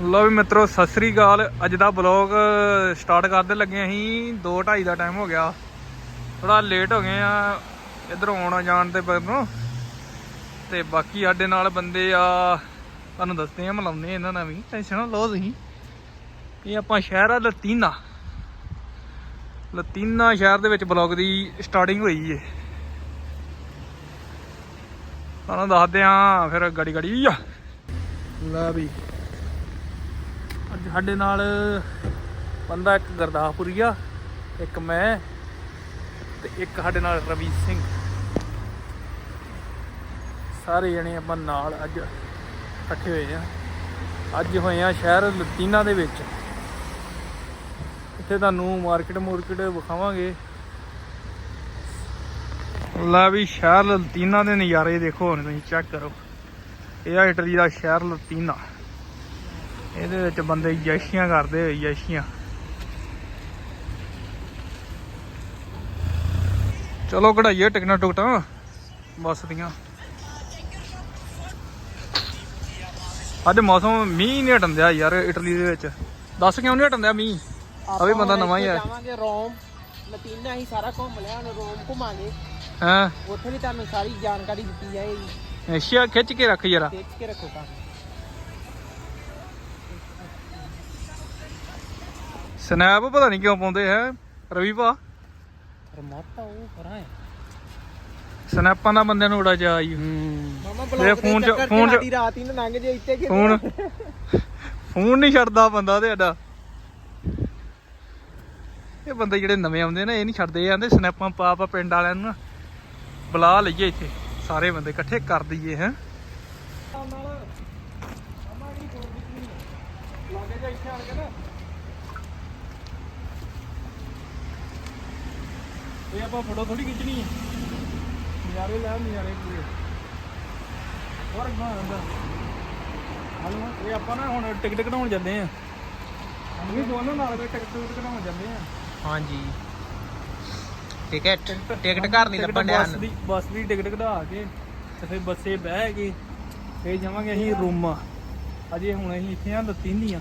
ਲੋ ਵੀ ਮਿੱਤਰੋ, ਸਤਿ ਸ੍ਰੀ ਅਕਾਲ। ਅੱਜ ਦਾ blog start ਕਰਦੇ ਲੱਗੇ ਅਸੀਂ। 2:30 ਦਾ ਟਾਈਮ ਹੋ ਗਿਆ। ਥੋੜਾ ਲੇਟ ਹੋ ਗਏ ਆ। ਇਧਰੋਂ ਆਉਣਾ ਜਾਣ ਤੇ ਨੂੰ ਤੇ ਬਾਕੀ ਸਾਡੇ ਨਾਲ ਬੰਦੇ ਆ। ਤੁਹਾਨੂੰ ਦੱਸਦੇ ਆ, ਮਿਲਾਉਂਦੇ ਆ ਇਹਨਾਂ ਨਾਲ ਵੀ। ਟੈਨਸ਼ਨ ਲਓ ਤੁਸੀਂ। ਇਹ ਆਪਾਂ ਸ਼ਹਿਰ ਆ, ਲਤੀਨਾ। ਲਤੀਨਾ ਸ਼ਹਿਰ ਦੇ ਵਿੱਚ ਬਲੌਗ ਦੀ ਸਟਾਰਟਿੰਗ ਹੋਈ ਏ। ਤੁਹਾਨੂੰ ਦੱਸਦੇ ਆ, ਫਿਰ ਗੜੀ ਗੜੀ ਆ। ਲੈ ਵੀ। ਅੱਜ ਸਾਡੇ ਨਾਲ ਬੰਦਾ ਇੱਕ ਗੁਰਦਾਸਪੁਰੀ ਇੱਕ ਮੈਂ ਤੇ ਇੱਕ ਸਾਡੇ ਨਾਲ ਰਵੀ ਸਿੰਘ। ਸਾਰੇ ਜਣੇ ਆਪਾਂ ਨਾਲ ਅੱਜ ਇਕੱਠੇ ਹੋਏ ਆ। ਅੱਜ ਹੋਏ ਆ ਸ਼ਹਿਰ ਲਤੀਨਾ ਦੇ ਵਿੱਚ। ਇੱਥੇ ਤੁਹਾਨੂੰ ਮਾਰਕੀਟ ਮੂਰਕੀਟ ਵਿਖਾਵਾਂਗੇ। ਲੈ ਵੀ ਸ਼ਹਿਰ ਲਤੀਨਾ ਦੇ ਨਜ਼ਾਰੇ ਦੇਖੋ ਹੁਣ ਤੁਸੀਂ ਚੈੱਕ ਕਰੋ। ਇਹ ਆ ਇਟਲੀ ਦਾ ਸ਼ਹਿਰ ਲਤੀਨਾ ਇਹਦੇ ਵਿੱਚ ਬੰਦੇ ਯਸ਼ੀਆਂ ਕਰਦੇ ਹੋਏ ਯਸ਼ੀਆਂ ਚਲੋ ਕਢਾਈਏ ਟਿਕਟਾਂ ਟੁਕਟਾਂ ਬੱਸ ਦੀਆਂ। ਅੱਜ ਮੌਸਮ ਮੀਂਹ ਨਹੀਂ ਹਟਣ ਦਿਆ ਯਾਰ ਇਟਲੀ ਦੇ ਵਿੱਚ। ਦੱਸ ਕਿਉਂ ਨਹੀਂ ਹਟਣ ਦਿਆ ਮੀਂਹ? ਆ ਵੀ ਬੰਦਾ ਨਵਾਂ ਹੀ ਆ ਜਾਵਾਂਗੇ ਰੋਮ ਲਤੀਨਾ ਹੀ ਸਾਰਾ ਘੁੰਮ ਲਿਆ ਹੁਣ ਰੋਮ ਘੁਮਾਂਗੇ। ਹਾਂ? ਉੱਥੇ ਵੀ ਤੁਹਾਨੂੰ ਸਾਰੀ ਜਾਣਕਾਰੀ ਦਿੱਤੀ ਜਾਏਗੀ। ਏਸ਼ੀਆ ਖਿੱਚ ਕੇ ਰੱਖ ਜਰਾ ਦੇਖ ਕੇ ਰੱਖੋ ਕੰਮ ਸਨੈਪ ਪਤਾ ਨਹੀਂ ਕਿਉਂ ਪਾਉਂਦੇ ਹੈ ਰਵੀ ਭਾ। ਰਮਾਤਾ ਉਹ ਕਰਾਂ ਹੈ। ਸਨੈਪਾਂ ਦਾ ਬੰਦਿਆਂ ਨੂੰ ਉੜਾ ਜਾ ਆਈ। ਮਾਮਾ ਇਹ ਬਲੌਗ ਫੋਨ ਦੇ ਚ- ਚੱਕਰ ਫੋਨ ਚ- ਸਾਡੀ ਰਾਤ ਹੀ ਨਾ ਲੰਘ ਜੇ ਇੱਥੇ ਕਿ ਫੋਨ ਫੋਨ ਨਹੀਂ ਛੱਡਦਾ ਬੰਦਾ ਤੁਹਾਡਾ ਇਹ ਬੰਦੇ ਜਿਹੜੇ ਨਵੇਂ ਆਉਂਦੇ ਨੇ ਇਹ ਨਹੀਂ ਛੱਡਦੇ ਇਹ ਕਹਿੰਦੇ ਸਨੈਪਾਂ ਪਾ ਪਾ ਪਿੰਡ ਵਾਲਿਆਂ ਨੂੰ ਨਾ ਬੁਲਾ ਲਈਏ ਇੱਥੇ। ਸਾਰੇ ਬੰਦੇ ਇਕੱਠੇ ਕਰ ਦਈਏ ਹੈ। ਇਹ ਆਪਾਂ ਫੋਟੋ ਥੋੜੀ ਖਿੱਚਣੀ ਹੈ ਨਜ਼ਾਰੇ ਲੈ ਨਜ਼ਾਰੇ ਪੂਰੇ। ਹੋਰ ਗਾਂ ਆਂਦਾ ਹਲੋ ਇਹ ਆਪਾਂ ਨਾ ਹੁਣ ਟਿਕਟ ਕਢਾਉਣ ਜਾਂਦੇ ਆ। ਅਸੀਂ ਦੋਨੋਂ ਨਾਲ ਕੋਈ ਟਿਕਟ ਟੁਕਟ ਕਢਾਉਣ ਜਾਂਦੇ ਆ। ਹਾਂਜੀ। ਟਿਕਟ ਟਿਕਟ ਘਰ ਨਹੀਂ ਲੱਭਣ ਡਿਆ। ਬੱਸ ਦੀ ਬੱਸ ਦੀ ਟਿਕਟ ਕਢਾ ਕੇ ਤੇ ਫਿਰ ਬੱਸੇ ਬਹਿ ਕੇ ਫੇਰ ਜਾਵਾਂਗੇ ਅਸੀਂ ਰੋਮਾ। ਅਜੇ ਹੁਣ ਅਸੀਂ ਇੱਥੇ ਆ ਲਤੀਨੀਆ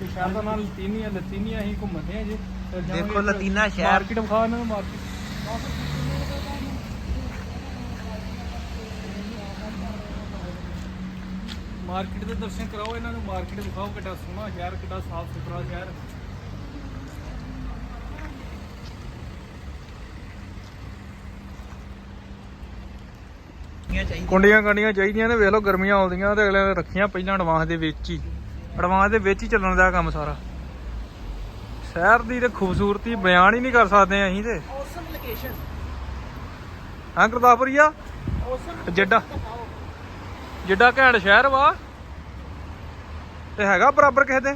ਤੇ ਸ਼ਹਿਰ ਦਾ ਨਾਮ ਲਤੀਨੀਆ ਲਤੀਨੀਆ ਅਸੀਂ ਘੁੰਮਦੇ ਆ ਜੇ ਦੇਖੋ ਲਤੀਨਾ ਸ਼ਹਿਰ। ਮਾਰਕੀਟ ਵਿਖਾ ਇਹਨਾਂ ਨੂੰ ਮਾਰਕੀਟ। ਮਾਰਕੀਟ ਦੇ ਦਰਸ਼ਨ ਕਰਾਓ ਇਹਨਾਂ ਨੂੰ ਮਾਰਕੀਟ ਵਿਖਾਓ ਕਿੱਡਾ ਸੋਹਣਾ ਸ਼ਹਿਰ ਕਿੱਡਾ ਸਾਫ਼ ਸੁਥਰਾ ਸ਼ਹਿਰ। ਕੁੰਡੀਆਂ ਕਾਂਡੀਆਂ ਚਾਹੀਦੀਆਂ ਨੇ ਵੇਖ ਲਓ ਗਰਮੀਆਂ ਆਉਂਦੀਆਂ ਤੇ ਅਗਲੇ ਨੇ ਰੱਖੀਆਂ ਪਹਿਲਾਂ ਐਡਵਾਂਸ ਦੇ ਵਿੱਚ ਹੀ। ਐਡਵਾਂਸ ਦੇ ਵਿੱਚ ਹੀ ਚੱਲਣ ਦਾ ਕੰਮ ਸਾਰਾ। ਸ਼ਹਿਰ ਦੀ ਤੇ ਖੂਬਸੂਰਤੀ ਬਿਆਨ ਹੀ ਨਹੀਂ ਕਰ ਸਕਦੇ ਅਸੀਂ ਤੇ। ਔਸਮ ਲੋਕੇਸ਼ਨ ਹਾਂ ਗੁਰਦਾਸਪੁਰੀਆ? ਔਸਮ ਜਿੱਡਾ। ਜਿੱਡਾ ਘੈਂਟ ਸ਼ਹਿਰ ਵਾ। ਤੇ ਹੈਗਾ ਬਰਾਬਰ ਕਿਸੇ ਦੇ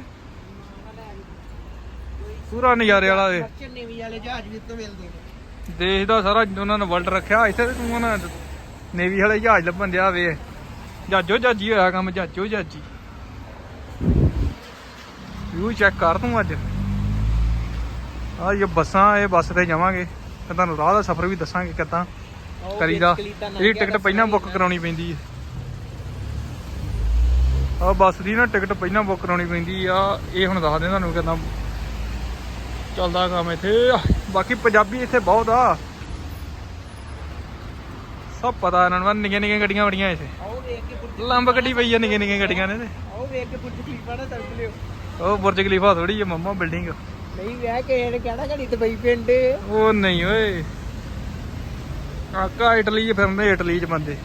ਪੂਰਾ ਨਜ਼ਾਰੇ ਵਾਲਾ ਮਰਚੈਂਟ ਨੇਵੀ ਵਾਲੇ ਜਹਾਜ਼ ਵੀ ਤੋਂ ਮਿਲਦੇ ਨੇ। ਦੇਸ਼ ਦਾ ਸਾਰਾ ਉਹਨਾਂ ਨੇ ਵਰਲਡ ਰੱਖਿਆ। ਇੱਥੇ ਤੇ ਤੂੰ ਉਹਨਾਂ ਨੇਵੀ ਵਾਲੇ ਜਹਾਜ਼ ਲੱਭਣ ਦਿਆ ਵੇ। ਜਾਜੋ ਜਾਜੀ ਹੋਇਆ ਕੰਮ ਜਾਜੋ ਜਾਜੀ। ਵਿਊ ਚੈੱਕ ਕਰ ਤੂੰ ਅੱਜ। ਆ ਇਹ ਬੱਸਾਂ ਇਹ ਬੱਸ ਤੇ ਜਾਵਾਂਗੇ ਤੇ ਤੁਹਾਨੂੰ ਰਾਹ ਦਾ ਸਫ਼ਰ ਵੀ ਦੱਸਾਂਗੇ ਕਿੱਦਾਂ ਉਹ ਕਰੀਦਾ। ਇਹਦੀ ਟਿਕਟ ਪਹਿਲਾਂ ਬੁੱਕ ਕਰਾਉਣੀ ਪੈਂਦੀ ਹੈ। ਆ ਬੱਸ ਦੀ ਨਾ ਟਿਕਟ ਪਹਿਲਾਂ ਬੁੱਕ ਕਰਾਉਣੀ ਪੈਂਦੀ ਆ ਇਹ ਹੁਣ ਦੱਸਦੇ ਤੁਹਾਨੂੰ ਕਿਦਾਂ ਚੱਲਦਾ ਕੰਮ ਇੱਥੇ। ਬਾਕੀ ਪੰਜਾਬੀ ਇੱਥੇ ਬਹੁਤ ਆ। ਸਭ ਪਤਾ ਇਹਨਾਂ ਨੂੰ ਨਿੱਕੀਆਂ ਨਿੱਕੀਆਂ ਗੱਡੀਆਂ ਬੜੀਆਂ ਇੱਥੇ। ਲੰਬ ਗੱਡੀ ਪਈ ਆ ਨਿੱਕੀਆਂ ਨਿੱਕੀਆਂ ਗੱਡੀਆਂ ਨੇ ਤੇ ਆਓ ਵੇਖ ਕੇ ਪੁੱਛ ਕੀ ਪੜਾ ਚੱਲ ਲਿਓ। ਉਹ ਬੁਰਜ ਖਲੀਫਾ ਥੋੜੀ ਜਿਹੀ ਮੰਮਾ ਬਿਲਡਿੰਗ ਨਹੀਂ ਵਿਆਹ ਕੇ ਇਹਨੇ ਕਹਿਣਾ ਘੜੀ ਤੇ ਬਈ ਪਿੰਡ। ਉਹ ਨਹੀਂ ਓਏ। ਕਾਕਾ ਇਟਲੀ 'ਚ ਫਿਰਦੇ ਇਟਲੀ 'ਚ ਬੰਦੇ।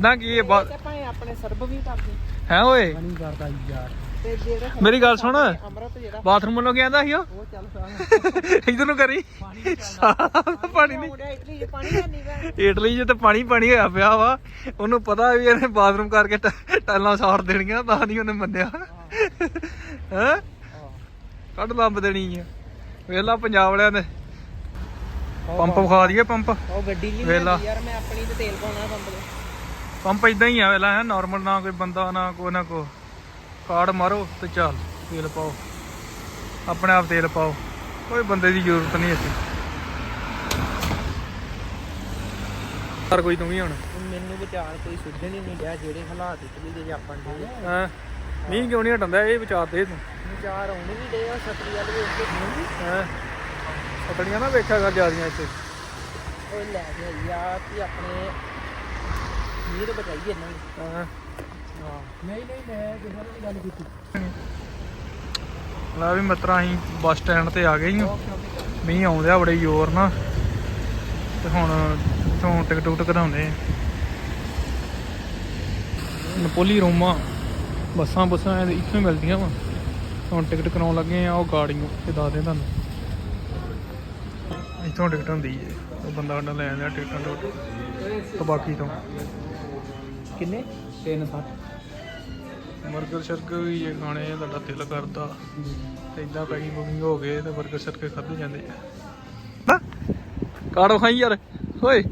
ਨਾ ਕੀ ਇਹ ਬਾ- ਤੇ ਭਾਵੇਂ ਆਪਣੇ ਸਰਬ ਵੀ ਕਰਦੇ ਹੈ ਓਏ? ਨਹੀਂ ਕਰਦਾ ਯਾਰ। ਤੇ ਜਿਹੜਾ ਮੇਰੀ ਗੱਲ ਸੁਣ। ਅੰਮ੍ਰਿਤ ਜਿਹੜਾ ਬਾਥਰੂਮ ਵੱਲੋਂ ਕੀ ਆਂਦਾ ਸੀ ਉਹ? ਉਹ ਚੱਲ ਸਾਹ ਇਧਰ ਨੂੰ ਕਰੀ। ਪਾਣੀ ਨਹੀਂ ਇਟਲੀ ਚ ਪਾਣੀ ਹੈ ਨਹੀਂ ਗਾ। ਇਟਲੀ 'ਚ ਤੇ ਪਾਣੀ ਪਾਣੀ ਹੋਇਆ ਪਿਆ ਵਾ। ਉਹਨੂੰ ਪਤਾ ਵੀ ਇਹਨੇ ਬਾਥਰੂਮ ਕਰਕੇ ਟ- ਟਾਈਲਾਂ ਸਾੜ ਦੇਣੀਆਂ ਤਾਂ ਨਹੀਂ ਉਹਨੇ ਮੰਨਿਆ। ਹੈ? ਕੱਢ ਲੰਬ ਦੇਣੀ ਆ। ਵੇਖ ਲਾ ਪੰਜਾਬ ਵਾਲਿਆਂ ਨੇ। ਪੰਪ ਵਿਖਾ ਦਈਏ ਪੰਪ। ਉਹ ਗੱਡੀ ਨਹੀਂ ਵੇਲਾ। ਯਾਰ ਮੈਂ ਆਪਣੀ ਤੇ ਤੇਲ ਪਾਉਣਾ ਪੰਪ ਦੇ ਪੰਪ ਇਦਾਂ ਹੀ ਆ ਵੇਲਾ ਹੈ ਨਾਰਮਲ ਨਾ ਕੋਈ ਬੰਦਾ ਨਾ ਕੋਈ ਨਾ ਕੋ ਕਾਰਡ ਮਾਰੋ ਤੇ ਚੱਲ ਤੇਲ ਪਾਓ। ਆਪਣੇ ਆਪ ਤੇਲ ਪਾਓ। ਕੋਈ ਬੰਦੇ ਦੀ ਜ਼ਰੂਰਤ ਨਹੀਂ ਇੱਥੇ। ਹਰ ਕੋਈ ਤੂੰ ਵੀ ਹੁਣ? ਮੈਨੂੰ ਵਿਚਾਰ ਕੋਈ ਸੁਝਣ ਹੀ ਨਹੀਂ ਰਿਹਾ ਜਿਹੜੇ ਹਾਲਾਤ ਇਟਲੀ ਦੇ ਜਾਪਣ ਦੇ ਹਾਂ? ਮੀਂਹ ਕਿਉਂ ਨਹੀਂ ਹਟਦਾ ਇਹ ਵਿਚਾਰ ਦੇ ਤੂੰ। ਵਿਚਾਰ ਆਉਣ ਵੀ ਡੇ ਆ ਛਤਰੀ ਵਾਲੇ ਵੇਖ ਕੇ। ਹੈ? ਸਤੜੀਆਂ ਨਾ ਵੇਖਿਆ ਕਰ ਜਿਆਦੀਆਂ ਇੱਥੇ। ਉਹ ਲੈ ਕੇ ਆਈ ਆ ਕਿ ਆਪਣੇ ਮੀਂਹ ਤੋਂ ਬਚਾਈਏ ਇਹਨਾਂ ਨੂੰ। ਹਾਂ? ਹਾਂ। ਨਹੀਂ ਨਹੀਂ ਮੈਂ ਕਿਸੇ ਨਾਲ ਗੱਲ ਕੀਤੀ। ਲੈ ਵੀ ਮਿੱਤਰਾਂ ਅਸੀਂ ਬੱਸ ਸਟੈਂਡ ਤੇ ਆ ਗਏ ਹਾਂ ਮੀਂਹ ਆਉਂਦਿਆ ਬੜੇ ਜ਼ੋਰ ਨਾਲ। ਤੇ ਹੁਣ ਇੱਥੋਂ ਟਿਕਟ ਟੁਕਟ ਕਢਾਉਂਦੇ ਆ। ਨਪੋਲੀ ਰੋਮਾ। ਬੱਸਾਂ ਬੱਸਾਂ ਇਹ ਇੱਥੋਂ ਹੀ ਮਿਲਦੀਆਂ ਵਾ। ਹੁਣ ਟਿਕਟ ਕਰਾਉਣ ਲੱਗੇ ਆ ਉਹ ਗਾੜੀਆਂ ਤੇ ਦੱਸਦੇ ਤੁਹਾਨੂੰ। ਇੱਥੋਂ ਟਿਕਟ ਹੁੰਦੀ ਹੈ ਉਹ ਬੰਦਾ ਸਾਡਾ ਲੈ ਆਂਦਾ ਟਿਕਟਾਂ ਟੁਕਟ ਤਬਾਕੀ ਤੋਂ। ਕਿੰਨੇ? 360 ਬਰਗਰ ਸ਼ਰਗਰ ਵੀ ਜੇ ਖਾਣੇ ਆ ਤੁਹਾਡਾ ਦਿਲ ਕਰਦਾ ਤੇ ਇਦਾਂ ਪੈਕਿੰਗ ਬੁਕਿੰਗ ਹੋ ਗਏ ਤੇ ਬਰਗਰ ਸ਼ਰਗਰ ਖਾਦੇ ਜਾਂਦੇ ਆ। ਕਾਰਡ ਖਾਈ ਯਾਰ। ਓਏ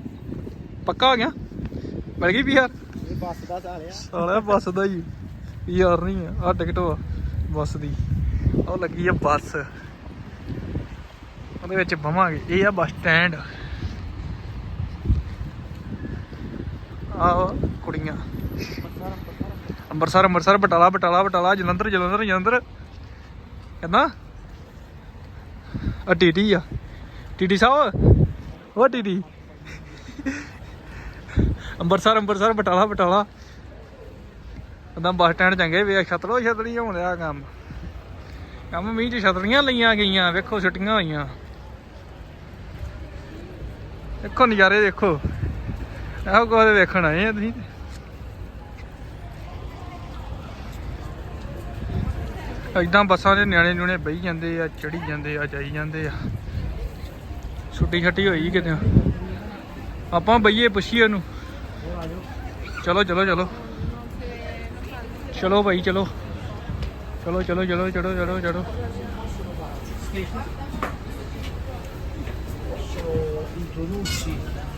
ਪੱਕਾ ਹੋ ਗਿਆ? ਮਿਲ ਗਈ ਪੀਆਰ ਇਹ ਬੱਸ ਦਾ ਸਾਲਿਆ। ਸਾਲਾ ਬੱਸ ਦਾ ਹੀ। ਪੀਆਰ ਨਹੀਂ ਆ, ਆਹ ਟਿਕਟ ਵਾ ਬੱਸ ਦੀ। ਉਹ ਲੱਗੀ ਆ ਬੱਸ। ਉਹਦੇ ਵਿੱਚ ਬਵਾਂਗੇ। ਇਹ ਆ ਬੱਸ ਸਟੈਂਡ। ਆਹ ਕੁੜੀਆਂ। ਅੰਮ੍ਰਿਤਸਰ ਅੰਮ੍ਰਿਤਸਰ, ਬਟਾਲਾ ਬਟਾਲਾ ਬਟਾਲਾ, ਜਲੰਧਰ ਜਲੰਧਰ ਜਲੰਧਰ। ਕਹਿੰਦਾ ਆ ਟੀਟੀ ਆ। ਟੀਟੀ ਸਾਹਿਬ, ਉਹ ਟੀਟੀ। ਅੰਮ੍ਰਿਤਸਰ ਅੰਮ੍ਰਿਤਸਰ, ਬਟਾਲਾ ਬਟਾਲਾ। ਉਹਦਾ ਬੱਸ ਸਟੈਂਡ ਚੰਗੇ ਵੇਖ, ਛਤਰੋ ਛਤਰੀ ਹੋਣ ਰਿਹਾ ਕੰਮ। ਕੰਮ ਮੀਂਹ ਚ ਛਤਰੀਆਂ ਲਈਆਂ ਗਈਆਂ, ਵੇਖੋ ਛੁੱਟੀਆਂ ਹੋਈਆਂ। ਦੇਖੋ ਨਜ਼ਾਰੇ ਦੇਖੋ। ਇਹੋ ਕੋਲ ਵੇਖਣ ਆਏ ਆ ਤੁਸੀਂ। ਇਦਾਂ ਬੱਸਾਂ ਦੇ ਨਿਆਣੇ ਨਿਆਣੇ ਬਈ ਜਾਂਦੇ ਆ, ਚੜੀ ਜਾਂਦੇ ਆ, ਜਾਈ ਜਾਂਦੇ ਆ। ਛੁੱਟੀ ਛੱਟੀ ਹੋਈ ਕਿਤੇ। ਆਪਾਂ ਬਈਏ ਪੁੱਛੀਏ ਉਹਨੂੰ। ਚਲੋ ਚਲੋ ਚਲੋ। ਚਲੋ ਭਾਈ ਚਲੋ। ਚਲੋ ਚਲੋ ਚਲੋ ਚੜੋ ਚੜੋ ਚੜੋ introdursi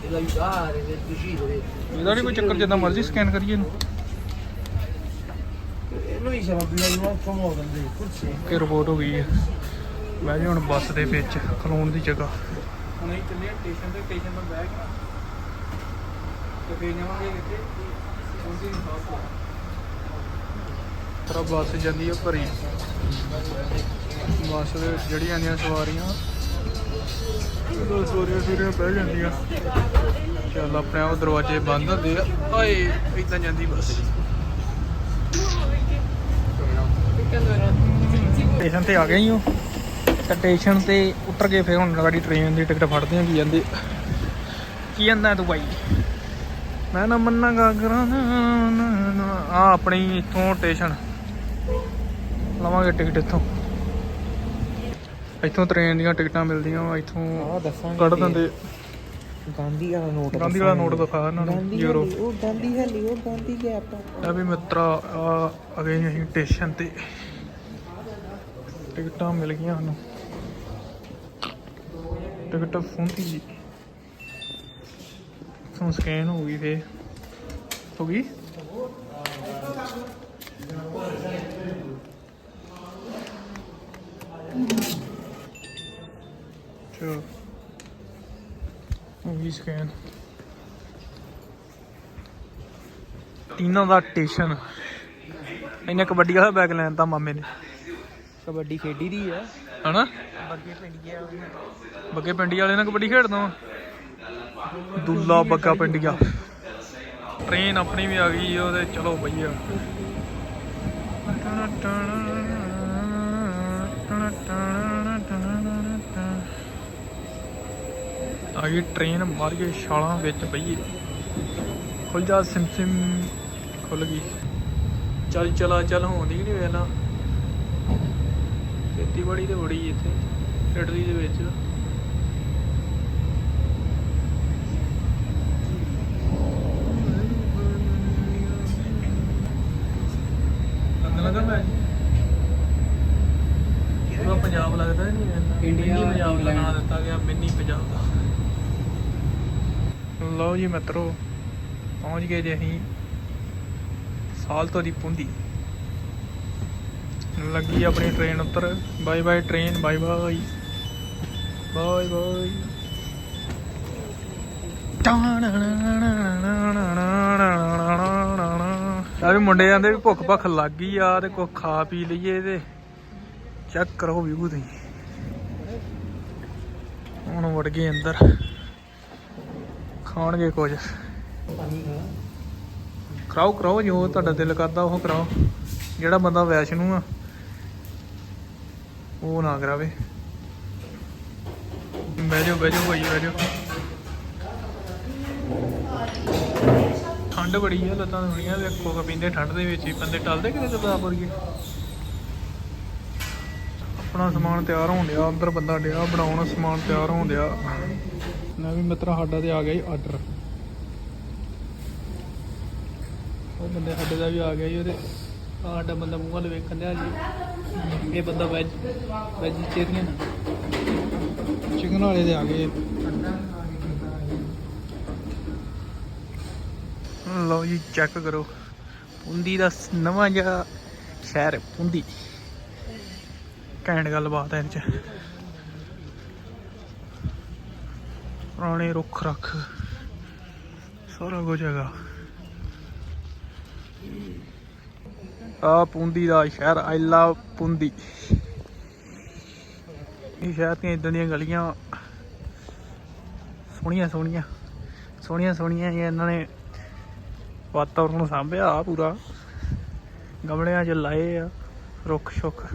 ed aiutare decidere ਇਹਦਾ ਨਹੀਂ ਕੋਈ ਚੱਕਰ ਜਿੱਦਾਂ ਮਰਜ਼ੀ ਸਕੈਨ ਕਰੀਏ ਇਹਨੂੰ। noi siamo abituati a un altro modo Andrea, forse ਕਿ ਰਿਪੋਰਟ ਹੋ ਗਈ ਹੈ। ਮੈਂ ਜੀ ਹੁਣ ਬੱਸ ਦੇ ਵਿੱਚ ਖਲੋਣ ਦੀ ਜਗ੍ਹਾ। ਹੁਣ ਅਸੀਂ ਚੱਲੇ ਸਟੇਸ਼ਨ ਤੇ ਸਟੇਸ਼ਨ ਤੋਂ ਬੈਠ ਤੇ ਫੇਰ ਜਾਵਾਂਗੇ ਕਿੱਥੇ ਉਹਦੀ ਬੱਸ ਤਰਾ ਬੱਸ ਜਾਂਦੀ ਹੈ ਭਰੀ। ਬੱਸ ਦੇ ਵਿੱਚ ਜਿਹੜੀਆਂ ਆਉਂਦੀਆਂ ਸਵਾਰੀਆਂ ਉਹ ਸਵਾਰੀਆਂ ਸਵਾਰੀਆਂ ਬਹਿ ਜਾਂਦੀਆਂ। ਚੱਲ ਆਪਣੇ ਆਪ ਦਰਵਾਜ਼ੇ ਬੰਦ ਹੁੰਦੇ ਆ। ਓਏ ਇਦਾਂ ਜਾਂਦੀ ਬੱਸ। ਸਟੇਸ਼ਨ ਤੇ ਆ ਗਏ ਹਾਂ ਸਟੇਸ਼ਨ ਤੇ ਉਤਰ ਕੇ ਫਿਰ ਹੁਣ ਗਾੜੀ ਟ੍ਰੇਨ ਦੀ ਟਿਕਟ ਫੜਦੇ ਆਂ, ਕੀ ਜਾਂਦੇ ਕੀ ਜਾਂਦਾ ਤੂੰ ਬਾਈ? ਮੈਂ ਨਾ ਮੰਨਾ ਗਾਗਰਾਂ ਆ ਆਪਣੀ ਇੱਥੋਂ ਸਟੇਸ਼ਨ ਲਵਾਂਗੇ ਟਿਕਟ ਇੱਥੋਂ। ਇੱਥੋਂ ਟ੍ਰੇਨ ਦੀਆਂ ਟਿਕਟਾਂ ਮਿਲਦੀਆਂ ਵਾ ਇੱਥੋਂ ਕੱਢ ਦਿੰਦੇ। ਗਾਂਧੀ ਵਾਲਾ ਨੋਟ ਗਾਂਧੀ ਵਾਲਾ ਨੋਟ ਦਿਖਾ ਇਹਨਾਂ ਨੂੰ ਯੂਰੋ ਉਹ ਗਾਂਧੀ ਹੈਲੀ ਉਹ ਗਾਂਧੀ ਗੈਪ ਇਹ ਵੀ ਮਿੱਤਰਾ ਆ ਆ ਗਏ ਅਸੀਂ ਸਟੇਸ਼ਨ ਤੇ ਟਿਕਟਾਂ ਮਿਲ ਗਈਆਂ ਸਾਨੂੰ। ਟਿਕਟ ਫੋਨਤੀ ਜੀ। ਸਕੈਨ ਹੋ ਗਈ ਫੇ ਹੋ ਗਈ ਚਲੋ ਸਕੈਨ ਟੀਨਾ ਦਾ ਸਟੇਸ਼ਨ ਇਹਨੇ ਕਬੱਡੀ ਵਾਲਾ ਬੈਗ ਲੈਣ ਤਾਂ ਮਾਮੇ ਨੇ। ਕਬੱਡੀ ਖੇਡੀ ਦੀ ਆ। ਹਨਾ? ਬੱਗੇ ਪਿੰਡੀਆਂ ਬੱਗੇ ਪਿੰਡੀ ਵਾਲੇ ਨਾਲ ਕਬੱਡੀ ਖੇਡਦਾ ਵਾਂ। ਦੁੱਲਾ ਬੱਗਾ ਪਿੰਡੀਆ। ਟ੍ਰੇਨ ਆਪਣੀ ਵੀ ਆ ਗਈ ਉਹਦੇ। ਚਲੋ ਭਈਆ ਆ ਗਈ ਟ੍ਰੇਨ ਮਾਰ ਕੇ ਛਾਲਾਂ ਵਿੱਚ ਪਈ ਖੁੱਲ ਜਾ ਸਿਮ ਸਿਮ ਖੁੱਲ ਗਈ। ਚੱਲ ਚਲਾ ਚੱਲ ਹੋਣੀ ਨਹੀਂ ਵੇਲਾ ਖੇਤੀਬਾੜੀ ਤੇ ਬੜੀ ਇੱਥੇ ਇਟਲੀ ਦੇ ਵਿੱਚ। ਲੱਗਦਾ ਲੱਗਾ ਪੂਰਾ ਪੰਜਾਬ ਲੱਗਦਾ ਨਹੀਂ ਇੰਡੀਆ, ਪੰਜਾਬ ਦਾ ਇੰਗਲੈਂਡ। ਨਾਂ ਦਿੱਤਾ ਗਿਆ ਮਿੰਨੀ ਪੰਜਾਬ ਦਾ। ਲਓ ਜੀ ਮਿੱਤਰੋ, ਪਹੁੰਚ ਗਏ ਜੇ ਅਸੀਂ ਸਾਲਤੋ ਦੀ ਪੁੰਦੀ। ਲੱਗੀ ਆਪਣੀ ਟ੍ਰੇਨ ਉੱਤਰ। Bye bye train bye bye bye bye ਆ ਵੀ ਮੁੰਡੇ ਜਾਂਦੇ ਵੀ ਭੁੱਖ ਭੱਖ ਲੱਗ ਗਈ ਆ ਤੇ ਕੁਝ ਖਾ ਪੀ ਲਈਏ ਤੇ ਚੈੱਕ ਕਰੋ ਵਿਊ ਤੁਸੀਂ। ਹੁਣ ਵੜ ਗਏ ਅੰਦਰ। ਖਾਣਗੇ ਕੁਝ। ਕਰਾਓ ਕਰਾਓ ਜੋ ਤੁਹਾਡਾ ਦਿਲ ਕਰਦਾ, ਉਹ ਕਰਾਓ। ਜਿਹੜਾ ਬੰਦਾ ਵੈਸ਼ਨੂ ਆ, ਉਹ ਨਾ ਕਰਾਵੇ। ਬਹਿ ਜਾਓ ਬਹਿ ਜਾਓ ਭਾਈ, ਬਹਿ ਜਾਓ। ਠੰਡ ਬੜੀ ਆ, ਲੱਤਾਂ ਥੋੜੀਆਂ ਵੇਖੋ ਕਾ ਪੀਂਦੇ ਠੰਡ ਦੇ ਵਿੱਚ ਹੀ, ਬੰਦੇ ਟਲਦੇ ਕਿਤੇ ਕਿਤੇ ਆਪ ਆਪਣਾ ਸਮਾਨ ਤਿਆਰ ਹੋਣ ਡਿਆ, ਅੰਦਰ ਬੰਦਾ ਡਿਆ, ਬਣਾਉਣ ਸਮਾਨ ਤਿਆਰ ਹੋਣ ਡਿਆ। ਨਾ ਵੀ ਮਿੱਤਰਾ ਸਾਡਾ ਤੇ ਆ ਗਿਆ ਜੀ ਆਰਡਰ ਉਹ ਬੰਦੇ ਸਾਡੇ ਦਾ ਵੀ ਆ ਗਿਆ ਜੀ, ਉਹਦੇ ਸਾਡਾ ਬੰਦਾ ਮੂੰਹ ਵੱਲ ਵੇਖਣ ਡਿਆ ਜੀ। ਇਹ ਬੰਦਾ ਵੈਜ ਵੈਜੀਟੇਰੀਅਨ ਚਿਕਨ ਵਾਲੇ ਦੇ ਆ ਗਏ। ਲਓ ਜੀ ਚੈੱਕ ਕਰੋ। ਪੁੰਦੀ ਦਾ ਨਵਾਂ ਜਿਹਾ ਸ਼ਹਿਰ ਹੈ, ਪੁੰਦੀ। ਘੈਂਟ ਗੱਲਬਾਤ ਹੈ ਇਹ ਚ। ਪੁਰਾਣੇ ਰੁੱਖ ਰੱਖ। ਸਾਰਾ ਕੁਝ ਹੈਗਾ। ਆ ਪੁੰਦੀ ਦਾ ਸ਼ਹਿਰ ਆਈ ਲਵ ਪੁੰਦੀ। ਇਹ ਸ਼ਹਿਰ ਦੀਆਂ ਇਦਾਂ ਦੀਆਂ ਗਲੀਆਂ। ਸੋਹਣੀਆਂ ਸੋਹਣੀਆਂ ਸੋਹਣੀਆਂ ਸੋਹਣੀਆਂ ਇਹਨਾਂ ਨੇ ਵਾਤਾਵਰਨ ਨੂੰ ਸਾਂਭਿਆ ਆ ਪੂਰਾ। ਗਮਲਿਆਂ 'ਚ ਲਾਏ ਆ ਰੁੱਖ ਸ਼ੁੱਖ।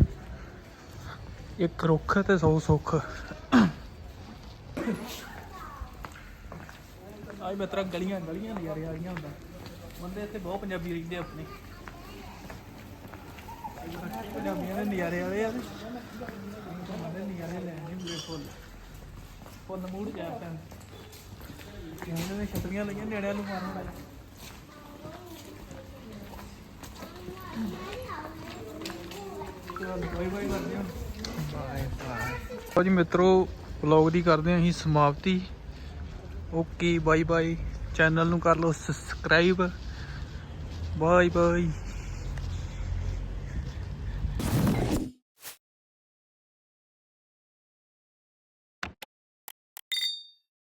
ਇੱਕ ਰੁੱਖ ਤੇ ਸੌ ਸੁੱਖ। ਆਈ ਮਤਰਾ ਗਲੀਆਂ ਗਲੀਆਂ ਨਜ਼ਾਰੇ ਆ ਹੁੰਦਾ। ਬੰਦੇ ਇੱਥੇ ਬਹੁਤ ਪੰਜਾਬੀ ਰਹਿੰਦੇ ਆਪਣੇ। ਪੰਜਾਬੀਆਂ ਦੇ ਨਜ਼ਾਰੇ ਵਾਲੇ ਆ ਤੇ ਬੰਦੇ ਨਜ਼ਾਰੇ ਲੈਣੇ ਪੂਰੇ ਫੁੱਲ। ਫੁੱਲ ਮੂਡ ਜਾ ਪੈਣ ਇਹਨਾਂ ਨੇ ਛਤਰੀਆਂ ਲਈਆਂ ਨੇੜਿਆਂ ਨੂੰ ਮਾਰਨ ਵਾਲੇ? ਬਾਏ ਬਾਏ ਕਰਦੇ ਹਾਂ। ਬਾਏ ਬਾਏ ਜੀ ਮਿੱਤਰੋ ਵਲੌਗ ਦੀ ਕਰਦੇ ਹਾਂ ਅਸੀਂ ਸਮਾਪਤੀ। ਓਕੇ ਬਾਏ ਬਾਏ ਚੈਨਲ ਨੂੰ ਕਰ ਲਓ ਸਬਸਕ੍ਰਾਈਬ ਬਾਏ ਬਾਏ